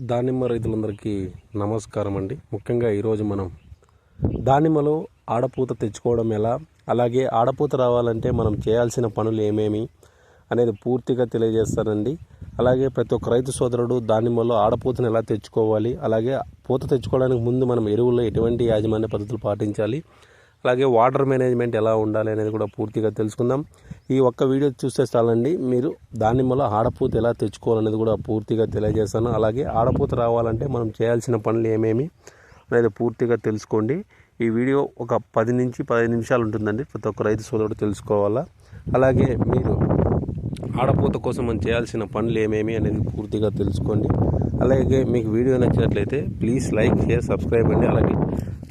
దానిమ్మ రైతులందరికీ నమస్కారం అండి. ముఖ్యంగా ఈరోజు మనం దానిమ్మలో ఆడపూత తెచ్చుకోవడం ఎలా? అలాగే ఆడపూత రావాలంటే మనం చేయాల్సిన పనులు ఏమేమి అనేది పూర్తిగా తెలియజేస్తానండి. అలాగే ప్రతి ఒక్క రైతు సోదరుడు దానిమ్మలో ఆడపూతను ఎలా తెచ్చుకోవాలి? అలాగే పూత తెచ్చుకోవడానికి ముందు మనం ఎరువుల్లో ఎటువంటి యాజమాన్య పద్ధతులు పాటించాలి? అలాగే వాటర్ మేనేజ్మెంట్ ఎలా ఉండాలి అనేది కూడా పూర్తిగా తెలుసుకుందాం. ఈ ఒక్క వీడియో చూస్తే చాలండి మీరు దానిమ్మలో ఆడపూత ఎలా తెచ్చుకోవాలనేది కూడా పూర్తిగా తెలియజేస్తాను. అలాగే ఆడపూత రావాలంటే మనం చేయాల్సిన పనులు ఏమేమి అనేది పూర్తిగా తెలుసుకోండి. ఈ వీడియో ఒక పది నుంచి పదిహేను నిమిషాలు ఉంటుందండి ప్రతి ఒక్క రైతు సోదరుడు తెలుసుకోవాలా? అలాగే మీరు ఆడపూత కోసం మనం చేయాల్సిన పనులు ఏమేమి అనేది పూర్తిగా తెలుసుకోండి. అలాగే మీకు వీడియో నచ్చినట్లయితే ప్లీజ్ లైక్ షేర్ సబ్స్క్రైబ్ అండి. అలాగే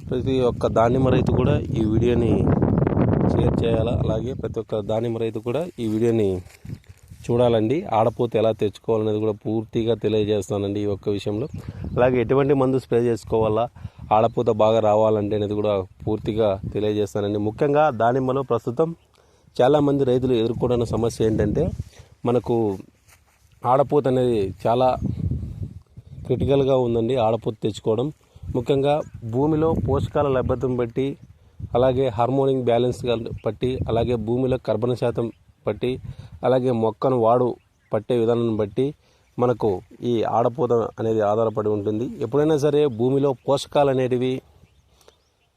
ప్రతి ఒక్క దానిమ్మ రైతు కూడా ఈ వీడియోని షేర్ చేయాలా? అలాగే ప్రతి ఒక్క దానిమ్మ రైతు కూడా ఈ వీడియోని చూడాలండి. ఆడపోతే ఎలా తెచ్చుకోవాలనేది కూడా పూర్తిగా తెలియజేస్తానండి ఈ ఒక్క విషయంలో. అలాగే ఎటువంటి మందు స్ప్రే చేసుకోవాలా? ఆడపూత బాగా రావాలంటే అనేది కూడా పూర్తిగా తెలియజేస్తానండి ముఖ్యంగా దానిమ్మలో ప్రస్తుతం చాలామంది రైతులు ఎదుర్కొంటున్న సమస్య ఏంటంటే మనకు ఆడపూత అనేది చాలా క్రిటికల్గా ఉందండి. ఆడపూత తెచ్చుకోవడం. ముఖ్యంగా భూమిలో పోషకాల లభ్యతను బట్టి అలాగే హార్మోనింగ్ బ్యాలెన్స్ బట్టి అలాగే భూమిలో కర్బన శాతం బట్టి అలాగే మొక్కను వాడు పట్టే విధానం బట్టి మనకు ఈ ఆడపూత అనేది ఆధారపడి ఉంటుంది. ఎప్పుడైనా సరే భూమిలో పోషకాలు అనేటివి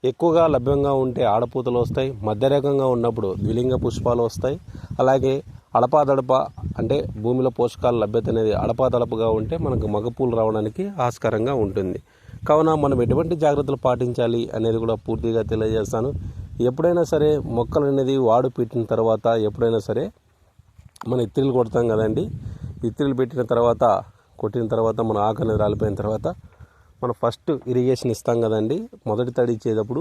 ఎక్కువగా లభ్యంగా ఉంటే ఆడపూతలు వస్తాయి మధ్యరేఖంగా ఉన్నప్పుడు ద్విలింగ పుష్పాలు వస్తాయి అలాగే అడపాదడప అంటే భూమిలో పోషకాల లభ్యత అనేది అడపాదడపగా ఉంటే మనకు మగపూలు రావడానికి ఆస్కారంగా ఉంటుంది. కావున మనం ఎటువంటి జాగ్రత్తలు పాటించాలి అనేది కూడా పూర్తిగా తెలియజేస్తాను. ఎప్పుడైనా సరే మొక్కలు అనేది వాడు పెట్టిన తర్వాత ఎప్పుడైనా సరే మనం ఇత్తిలు కొడతాం కదండి. ఇత్తిరిలు పెట్టిన తర్వాత కొట్టిన తర్వాత మన ఆకు అనేది రాలిపోయిన తర్వాత మనం ఫస్ట్ ఇరిగేషన్ ఇస్తాం కదండి. మొదటి తడి ఇచ్చేటప్పుడు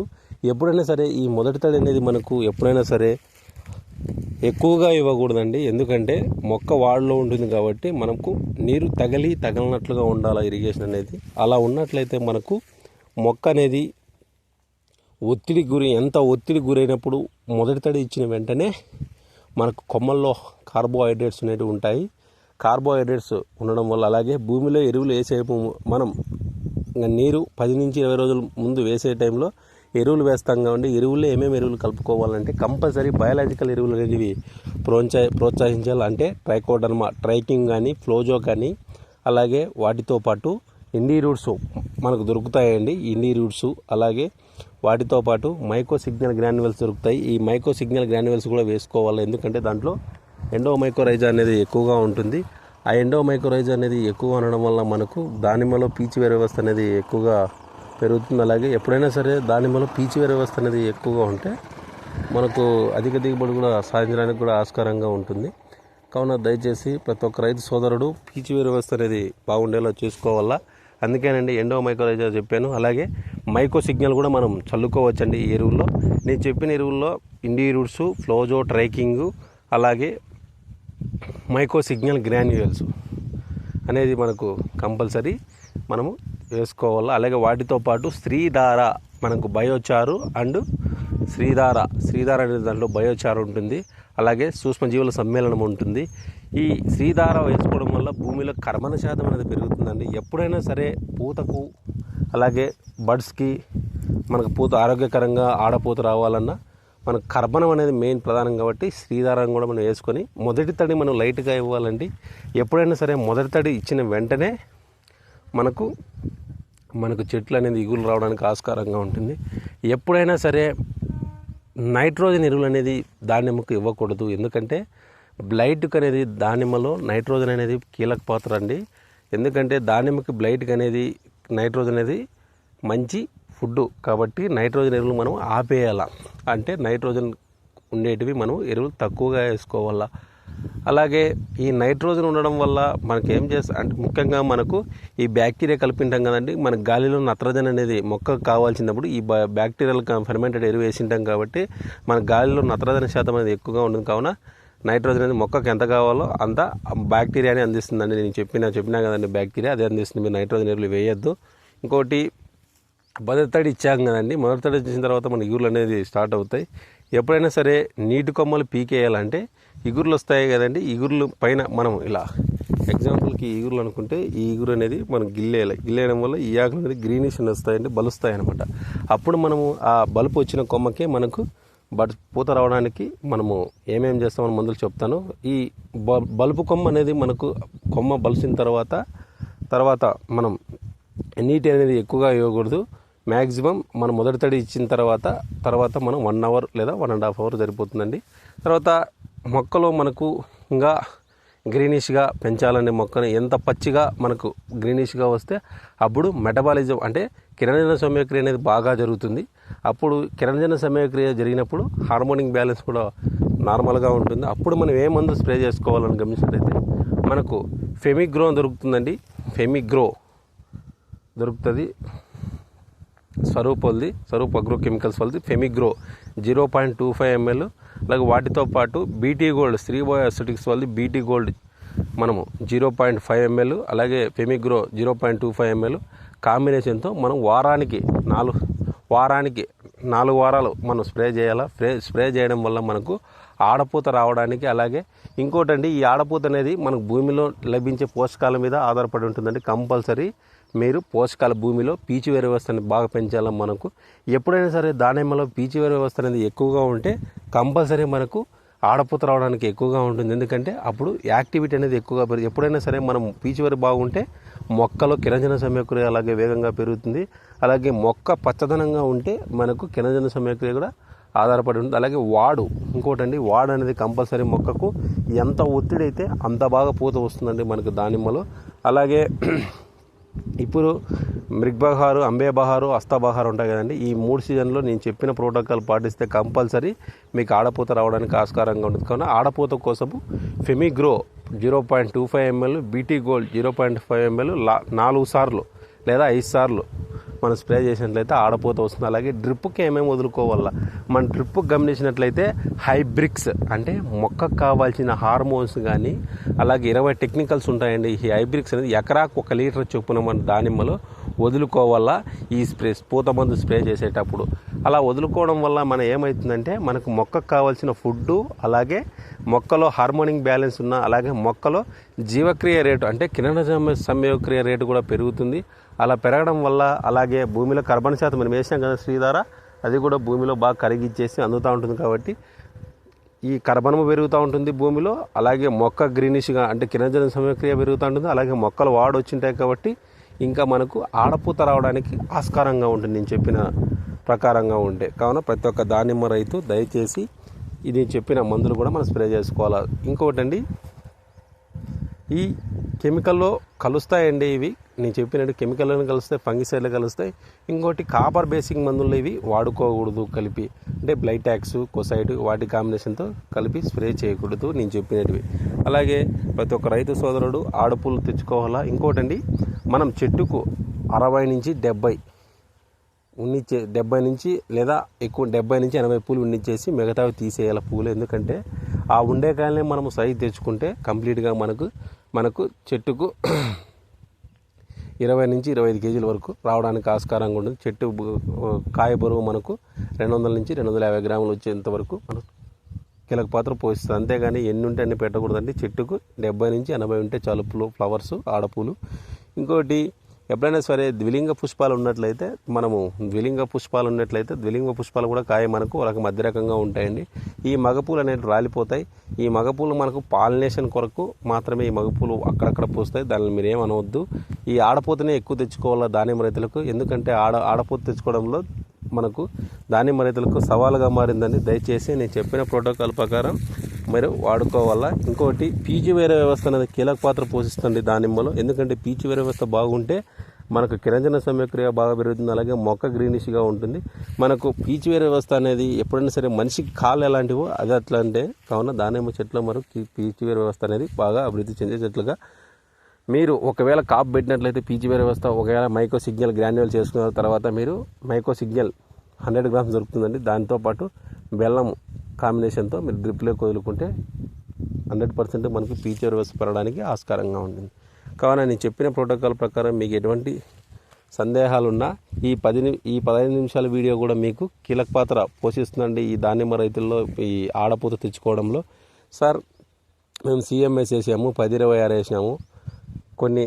ఎప్పుడైనా సరే ఈ మొదటి తడి అనేది మనకు ఎప్పుడైనా సరే ఎక్కువగా ఇవ్వకూడదండి. ఎందుకంటే మొక్క వాడలో ఉంటుంది కాబట్టి మనకు నీరు తగిలి తగలనట్లుగా ఉండాలి ఇరిగేషన్ అనేది? అలా ఉన్నట్లయితే మనకు మొక్క అనేది ఒత్తిడి గురి ఎంత ఒత్తిడి గురైనప్పుడు మొదటి తడి ఇచ్చిన వెంటనే మనకు కొమ్మల్లో కార్బోహైడ్రేట్స్ అనేటివి ఉంటాయి. కార్బోహైడ్రేట్స్ ఉండడం వల్ల అలాగే భూమిలో ఎరువులు వేసే మనం నీరు పది నుంచి ఇరవై రోజుల ముందు వేసే టైంలో ఎరువులు వేస్తాం కాబట్టి ఎరువుల్లో ఏమేమి ఎరువులు కలుపుకోవాలంటే కంపల్సరీ బయాలజికల్ ఎరువులు అనేవి ప్రోత్సా ప్రోత్సహించాలి. అంటే ట్రైకోడర్మా ట్రైకింగ్ కానీ ఫ్లోజో కానీ అలాగే వాటితో పాటు ఇండీ రూట్స్ మనకు దొరుకుతాయండి. ఇండీ రూట్స్ అలాగే వాటితో పాటు మైకో సిగ్నల్ గ్రాన్యువల్స్ దొరుకుతాయి. ఈ మైకో సిగ్నల్ గ్రాన్యువల్స్ కూడా వేసుకోవాలి. ఎందుకంటే దాంట్లో ఎండో మైకోరైజ్ అనేది ఎక్కువగా ఉంటుంది. ఆ ఎండో మైకోరైజ్ అనేది ఎక్కువ ఉండడం వల్ల మనకు దానిమ్మలో పీచు వ్యవస్థ అనేది ఎక్కువగా పెరుగుతుంది. అలాగే ఎప్పుడైనా సరే దానిమ్మలో పీచు వ్యవస్థ అనేది ఎక్కువగా ఉంటే మనకు అధిక దిగుబడి కూడా సాధించడానికి కూడా ఆస్కారంగా ఉంటుంది. కావున దయచేసి ప్రతి ఒక్క రైతు సోదరుడు పీచు వ్యవస్థ అనేది బాగుండేలా చూసుకోవాలా. అందుకేనండి ఎండో మైక్రోలైజా చెప్పాను. అలాగే మైకో సిగ్నల్ కూడా మనం చల్లుకోవచ్చండి ఈ ఎరువుల్లో. నేను చెప్పిన ఎరువుల్లో ఇండి రూట్స్ ఫ్లోజో ట్రైకింగ్ అలాగే మైకో సిగ్నల్ గ్రాన్యువల్స్ అనేది మనకు కంపల్సరీ మనము వేసుకోవాలి? అలాగే వాటితో పాటు శ్రీధార మనకు బయోచారు అండ్ శ్రీధార శ్రీధార అనే దాంట్లో బయోచారు ఉంటుంది. అలాగే సూక్ష్మజీవుల సమ్మేళనం ఉంటుంది. ఈ శ్రీధార వేసుకోవడం వల్ల భూమిలో కర్మన శాతం అనేది పెరుగుతుందండి. ఎప్పుడైనా సరే పూతకు అలాగే బర్డ్స్కి మనకు పూత ఆరోగ్యకరంగా ఆడపూత రావాలన్నా మనకు కర్బనం అనేది మెయిన్ ప్రధానం కాబట్టి శ్రీధారం కూడా మనం వేసుకొని మొదటి తడి మనం లైట్గా ఇవ్వాలండి. ఎప్పుడైనా సరే మొదటి తడి ఇచ్చిన వెంటనే మనకు మనకు చెట్లు అనేది ఇగులు రావడానికి ఆస్కారంగా ఉంటుంది. ఎప్పుడైనా సరే నైట్రోజన్ ఎరువులు అనేది దానిమ్మకు ఇవ్వకూడదు. ఎందుకంటే బ్లైట్కి అనేది దానిమ్మలో నైట్రోజన్ అనేది కీలక పాత్ర అండి. ఎందుకంటే దానిమ్మకి బ్లైట్కి అనేది నైట్రోజన్ అనేది మంచి ఫుడ్ కాబట్టి నైట్రోజన్ ఎరువులు మనం ఆపేయాల. అంటే నైట్రోజన్ ఉండేటివి మనం ఎరువులు తక్కువగా వేసుకోవాలా. అలాగే ఈ నైట్రోజన్ ఉండడం వల్ల మనకి ఏం చేస్తా అంటే ముఖ్యంగా మనకు ఈ బ్యాక్టీరియా కలిపింటాం కదండి మన గాలిలో నత్రజని అనేది మొక్కకు కావాల్సినప్పుడు ఈ బ్యాక్టీరియల్ ఫెర్మెంటెడ్ ఎరువు వేసింటాం కాబట్టి మన గాలిలో నత్రజని శాతం అనేది ఎక్కువగా ఉంటుంది. కావున నైట్రోజన్ అనేది మొక్కకు ఎంత కావాలో అంత బ్యాక్టీరియాని అందిస్తుందండి. నేను చెప్పిన చెప్పినా కదండి బ్యాక్టీరియా అదే అందిస్తుంది. మీరు నైట్రోజన్ ఎరువులు వేయొద్దు. ఇంకోటి మొదటి తడి ఇచ్చాం కదండి. మొదటి తడి ఇచ్చిన తర్వాత మన ఇగుర్లు అనేది స్టార్ట్ అవుతాయి. ఎప్పుడైనా సరే నీటి కొమ్మలు పీకేయాలంటే ఇగుర్లు వస్తాయి కదండి. ఇగుర్లు పైన మనం ఇలా ఎగ్జాంపుల్కి ఈ ఈగురులు అనుకుంటే ఈ ఈగురు అనేది మనం గిల్లేయాలి. గిల్లేయడం వల్ల ఈ ఆకులు అనేది గ్రీనిష్ వస్తాయండి బలుస్తాయి అనమాట అప్పుడు మనము ఆ బలుపు వచ్చిన కొమ్మకే మనకు బట్ పూత రావడానికి మనము ఏమేం చేస్తామని మందులు చెప్తాను. ఈ బ బలుపు కొమ్మ అనేది మనకు కొమ్మ బలిసిన తర్వాత తర్వాత మనం నీటి అనేది ఎక్కువగా ఇవ్వకూడదు మ్యాక్సిమం మనం మొదటి తడి ఇచ్చిన తర్వాత తర్వాత మనం వన్ అవర్ లేదా వన్ అండ్ హాఫ్ అవర్ సరిపోతుందండి. తర్వాత మొక్కలో మనకు ఇంకా గ్రీనిష్గా పెంచాలనే మొక్కని ఎంత పచ్చిగా మనకు గ్రీనిష్గా వస్తే అప్పుడు మెటబాలిజం అంటే కిరణజన సమయక్రియ అనేది బాగా జరుగుతుంది. అప్పుడు కిరణజన సమయక్రియ జరిగినప్పుడు హార్మోనిక్ బ్యాలెన్స్ కూడా నార్మల్గా ఉంటుంది. అప్పుడు మనం ఏ మందు స్ప్రే చేసుకోవాలని గమనించినట్లయితే మనకు ఫెమిగ్రో దొరుకుతుందండి. ఫెమిగ్రో దొరుకుతుంది. స్వరూప్ వాళ్ళది స్వరూప్ అగ్రో కెమికల్స్ వాళ్ళది Femigro zero point two five ML అలాగే వాటితో పాటు బీటీ గోల్డ్ శ్రీబోయ్ అసెటిక్స్ వాళ్ళది బీటీ గోల్డ్ మనము జీరో పాయింట్ ఫైవ్ ఎంఎల్ అలాగే Femigro zero point two five ML కాంబినేషన్తో మనం వారానికి నాలుగు వారానికి నాలుగు వారాలు మనం స్ప్రే చేయాలా? స్ప్రే స్ప్రే చేయడం వల్ల మనకు ఆడపూత రావడానికి అలాగే ఇంకోటండి ఈ ఆడపూత అనేది మనకు భూమిలో లభించే పోషకాల మీద ఆధారపడి ఉంటుందండి కంపల్సరీ మీరు పోషకాల భూమిలో పీచివేరు వ్యవస్థని బాగా పెంచాలి మనకు ఎప్పుడైనా సరే దానిమ్మలో పీచివేరు వ్యవస్థ అనేది ఎక్కువగా ఉంటే కంపల్సరీ మనకు ఆడపూత రావడానికి ఎక్కువగా ఉంటుంది. ఎందుకంటే అప్పుడు యాక్టివిటీ అనేది ఎక్కువగా పెరుగు ఎప్పుడైనా సరే మనం పీచివేరు బాగుంటే మొక్కలో కిరంజన సమయక్రియ అలాగే వేగంగా పెరుగుతుంది. అలాగే మొక్క పచ్చదనంగా ఉంటే మనకు కిరంజన సమయక్రియ కూడా ఆధారపడి ఉంటుంది. అలాగే వాడు ఇంకోటండి వాడు అనేది కంపల్సరీ మొక్కకు ఎంత ఒత్తిడి అయితే అంత బాగా పూత వస్తుందండి మనకు దానిమ్మలో. అలాగే ఇప్పుడు మృగ్బహారు అంబేబహారు అస్తబహారు ఉంటాయి కదండి. ఈ మూడు సీజన్లో నేను చెప్పిన ప్రోటోకాల్ పాటిస్తే కంపల్సరీ మీకు ఆడపూత రావడానికి ఆస్కారంగా ఉంటుంది. కావున ఆడపూత కోసము Femigro zero point two five ML BT gold zero point five ML లా నాలుగు సార్లు లేదా ఐదు సార్లు మనం స్ప్రే చేసినట్లయితే ఆడపోత వస్తుంది. అలాగే డ్రిప్కి ఏమేమి వదులుకోవాలా? మన డ్రిప్ గమనించినట్లయితే హైబ్రిక్స్ అంటే మొక్కకు కావాల్సిన హార్మోన్స్ కానీ అలాగే ఇరవై టెక్నికల్స్ ఉంటాయండి. ఈ హైబ్రిక్స్ అనేది ఎకరాకు ఒక లీటర్ చొప్పున మన దానిమ్మలో వదులుకోవాలా ఈ స్ప్రే పూత మందు స్ప్రే చేసేటప్పుడు. అలా వదులుకోవడం వల్ల మన ఏమవుతుందంటే మనకు మొక్కకు కావాల్సిన ఫుడ్డు అలాగే మొక్కలో హార్మోనిక్ బ్యాలెన్స్ ఉన్న అలాగే మొక్కలో జీవక్రియ రేటు అంటే కిరణ సంయోగక్రియ రేటు కూడా పెరుగుతుంది. అలా పెరగడం వల్ల అలాగే భూమిలో కర్బన శాతం మనం వేసాం కదా శ్రీధార అది కూడా భూమిలో బాగా కరిగిచ్చేసి అందుతూ ఉంటుంది కాబట్టి ఈ కర్బనము పెరుగుతూ ఉంటుంది భూమిలో అలాగే మొక్క గ్రీనిష్గా అంటే కిరణజన సమయక్రియ పెరుగుతూ ఉంటుంది అలాగే మొక్కలు వాడొచ్చింటాయి కాబట్టి ఇంకా మనకు ఆడపూత రావడానికి ఆస్కారంగా ఉంటుంది నేను చెప్పిన ప్రకారంగా ఉండే. కావున ప్రతి ఒక్క దానిమ్మ రైతు దయచేసి ఇది చెప్పిన మందులు కూడా మనం స్ప్రే చేసుకోవాలి. ఇంకొకటండి ఈ కెమికల్లో కలుస్తాయండి ఇవి. నేను చెప్పినట్టు కెమికల్ని కలుస్తాయి ఫంగిసైడ్లు కలుస్తాయి. ఇంకోటి కాపర్ బేసిక్ మందులు ఇవి వాడుకోకూడదు కలిపి. అంటే బ్లైటాక్స్ కొసైడ్ వాటి కాంబినేషన్తో కలిపి స్ప్రే చేయకూడదు నేను చెప్పినట్టువి అలాగే ప్రతి ఒక్క రైతు సోదరుడు ఆడపూలు తెచ్చుకోవాలా. ఇంకోటండి మనం చెట్టుకు అరవై నుంచి డెబ్బై ఉన్నిచ్చే డెబ్బై నుంచి లేదా ఎక్కువ డెబ్బై నుంచి ఎనభై పూలు ఉన్నిచ్చేసి మిగతావి తీసేయాలి పూలు. ఎందుకంటే ఆ ఉండే కాయలనే మనం సైజు తెచ్చుకుంటే కంప్లీట్గా మనకు మనకు చెట్టుకు ఇరవై నుంచి ఇరవై ఐదు కేజీల వరకు రావడానికి ఆస్కారంగా ఉంటుంది. చెట్టు కాయ బరువు మనకు రెండు వందల నుంచి రెండు వందల యాభై గ్రాములు వచ్చేంత వరకు మనం కీలక పాత్ర పోషిస్తుంది. అంతేగాని ఎన్ని ఉంటే అన్ని పెట్టకూడదండి. చెట్టుకు డెబ్బై నుంచి ఎనభై ఉంటే చాలు ఫ్లవర్స్ ఆడపూలు. ఇంకోటి ఎప్పుడైనా సరే ద్విలింగ పుష్పాలు ఉన్నట్లయితే మనము ద్విలింగ పుష్పాలు ఉన్నట్లయితే ద్విలింగ పుష్పాలు కూడా కాయ మనకు ఒక మధ్య రకంగా ఉంటాయండి. ఈ మగపూలు అనేవి రాలిపోతాయి. ఈ మగపూలు మనకు పాలినేషన్ కొరకు మాత్రమే ఈ మగపూలు అక్కడక్కడ పూస్తాయి. దానిని మీరు ఏమనవద్దు. ఈ ఆడపోతనే ఎక్కువ తెచ్చుకోవాలా దానిమ్మ రైతులకు? ఎందుకంటే ఆడ ఆడపోత తెచ్చుకోవడంలో మనకు దానిమ్మ రైతులకు సవాలుగా మారిందని దయచేసి నేను చెప్పిన ప్రోటోకాల్ ప్రకారం మీరు వాడుకోవాలా? ఇంకోటి పీచు వేరే వ్యవస్థ అనేది కీలక పాత్ర పోషిస్తుంది దానిమ్మలో ఎందుకంటే పీచు వేరే వ్యవస్థ బాగుంటే మనకు కిరంజన సమయక్రియ బాగా పెరుగుతుంది అలాగే మొక్క గ్రీనిష్గా ఉంటుంది. మనకు పీచు వేరే వ్యవస్థ అనేది ఎప్పుడైనా సరే మనిషికి కాళ్ళు ఎలాంటివో అది అట్లా అంటే కావున దానిమ్మ చెట్లు మనకు పీచు వేరే వ్యవస్థ అనేది బాగా అభివృద్ధి చెందే చెట్లుగా మీరు ఒకవేళ కాప్ పెట్టినట్లయితే పీచు వేరే వ్యవస్థ ఒకవేళ మైక్రో సిగ్నల్ గ్రాన్యువల్ చేసుకున్న తర్వాత మీరు మైక్రో సిగ్నల్ హండ్రెడ్ గ్రామ్స్ దొరుకుతుందండి. దాంతోపాటు బెల్లం కాంబినేషన్తో మీరు డ్రిప్లో వదులుకుంటే హండ్రెడ్ పర్సెంట్ మనకి పీచర్ వ్యవస్థ పెరగడానికి ఆస్కారంగా ఉంటుంది. కావున నేను చెప్పిన ప్రోటోకాల్ ప్రకారం మీకు ఎటువంటి సందేహాలున్నా ఈ పది ని- ఈ పదహైదు నిమిషాల వీడియో కూడా మీకు కీలక పాత్ర పోషిస్తుందండి ఈ దానిమ్మ రైతుల్లో ఈ ఆడపూత తెచ్చుకోవడంలో. సార్ మేము సీఎంఎస్ వేసాము పది ఇరవై ఆరు వేసినాము. కొన్ని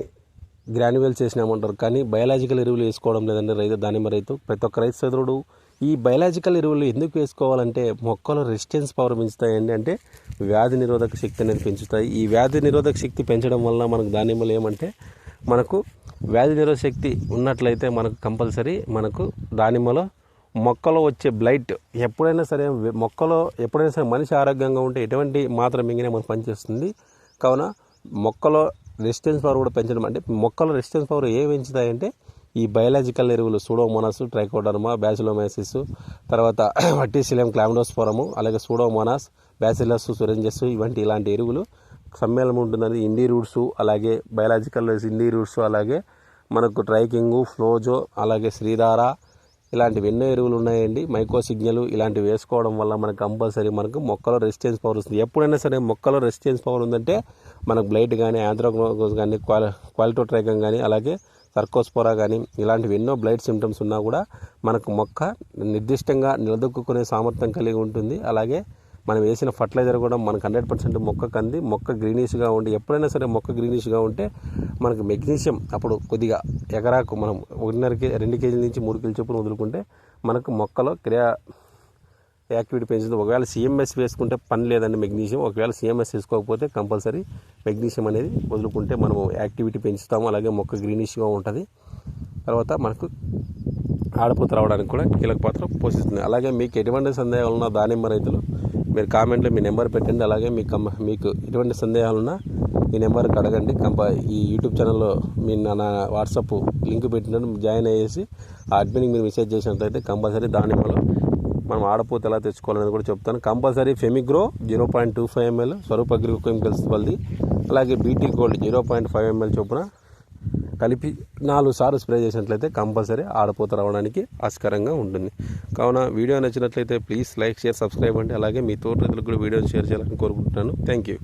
గ్రాన్యువల్స్ వేసినామంటారు కానీ బయలాజికల్ ఎరువులు వేసుకోవడం లేదండి రైతు దానిమ్మ రైతు ప్రతి ఒక్క రైతు సోదరుడు ఈ బయలాజికల్ ఎరువులు ఎందుకు వేసుకోవాలంటే మొక్కలు రెసిస్టెన్స్ పవర్ పెంచుతాయండి అంటే వ్యాధి నిరోధక శక్తి అనేది పెంచుతాయి. ఈ వ్యాధి నిరోధక శక్తి పెంచడం వల్ల మనకు దానిమ్మలు ఏమంటే మనకు వ్యాధి నిరోధక శక్తి ఉన్నట్లయితే మనకు కంపల్సరీ మనకు దానిమ్మలో మొక్కలో వచ్చే బ్లైట్ ఎప్పుడైనా సరే మొక్కలో ఎప్పుడైనా సరే మనిషి ఆరోగ్యంగా ఉంటే ఎటువంటి మాత్రం మింగినా మనకు పనిచేస్తుంది. కావున మొక్కలో రెసిస్టెన్స్ పవర్ కూడా పెంచడం అంటే మొక్కల రెసిస్టెన్స్ పవర్ ఏ పెంచుతాయంటే ఈ బయలాజికల్ ఎరువులు సూడోమోనాస్ ట్రైకోడర్మా బ్యాసిలోమైసిస్ తర్వాత వట్టిసిలియం క్లామిడోస్ఫోరము అలాగే సూడోమోనాస్ బ్యాసిలస్ సురెంజస్ ఇవంటి ఇలాంటి ఎరువులు సమ్మేళనం ఉంటుందని ఇండి రూట్స్ అలాగే బయలాజికల్ ఇండి రూట్స్ అలాగే మనకు ట్రైకింగు ఫ్లోజో అలాగే శ్రీధార ఇలాంటివి ఎన్నో ఎరువులు ఉన్నాయండి. మైకో సిగ్నల్ ఇలాంటివి వేసుకోవడం వల్ల మనకు కంపల్సరీ మనకు మొక్కలో రెసిస్టెన్స్ పవర్ వస్తుంది. ఎప్పుడైనా సరే మొక్కలో రెసిస్టెన్స్ పవర్ ఉందంటే మనకు బ్లైట్ కానీ ఆంథ్రోకోస్ కానీ క్వాలి క్వాలిటోట్రైకం కానీ అలాగే సర్కోస్పోరా కానీ ఇలాంటివి ఎన్నో బ్లైట్ సిమ్టమ్స్ ఉన్నా కూడా మనకు మొక్క నిర్దిష్టంగా నిలదొక్కునే సామర్థ్యం కలిగి ఉంటుంది. అలాగే మనం వేసిన ఫర్టిలైజర్ కూడా మనకు హండ్రెడ్ పర్సెంట్ మొక్కకు అంది. మొక్క గ్రీనిష్గా ఉండి ఎప్పుడైనా సరే మొక్క గ్రీనిష్గా ఉంటే మనకు మెగ్నీషియం అప్పుడు కొద్దిగా ఎకరాకు మనం ఒకటిన్నర కే రెండు కేజీల నుంచి మూడు కేజీల చొప్పున వదులుకుంటే మనకు మొక్కలో క్రియా యాక్టివిటీ పెంచుతుంది. ఒకవేళ సిఎంఎస్ వేసుకుంటే పని లేదండి మెగ్నీషియం. ఒకవేళ సిఎంఎస్ వేసుకోకపోతే కంపల్సరీ మెగ్నీషియం అనేది వదులుకుంటే మనము యాక్టివిటీ పెంచుతాము. అలాగే మొక్క గ్రీనిష్గా ఉంటుంది. తర్వాత మనకు ఆడపూత రావడానికి కూడా కీలక పాత్ర పోషిస్తుంది. అలాగే మీకు ఎటువంటి సందేహాలు ఉన్నా దానిమ్మ రైతులు మీరు కామెంట్లో మీ నెంబర్ పెట్టండి. అలాగే మీ కం మీకు ఎటువంటి సందేహాలు ఉన్నా ఈ నెంబర్కి అడగండి. కంప ఈ యూట్యూబ్ ఛానల్లో మీ నా నా వాట్సాప్ లింక్ పెట్టినట్టు జాయిన్ అయ్యేసి ఆ అడ్మిన్కి మీరు మెసేజ్ చేసినట్లయితే కంపల్సరీ దానిమ్మలో మనం ఆడపోతే ఎలా తెచ్చుకోవాలని కూడా చెప్తాను. Compulsory Femigro zero point two five ML Swaroop agri chemicals అలాగే BT gold zero point five ML చొప్పున కలిపి నాలుగు సార్లు స్ప్రే చేసినట్లయితే కంపల్సరీ ఆడపోత రావడానికి ఆస్కారంగా ఉంటుంది. కావున వీడియో నచ్చినట్లయితే ప్లీజ్ లైక్ షేర్ సబ్స్క్రైబ్ అండి. అలాగే మీ తోటి రైతులకు కూడా వీడియోని షేర్ చేయాలని కోరుకుంటున్నాను. Thank you.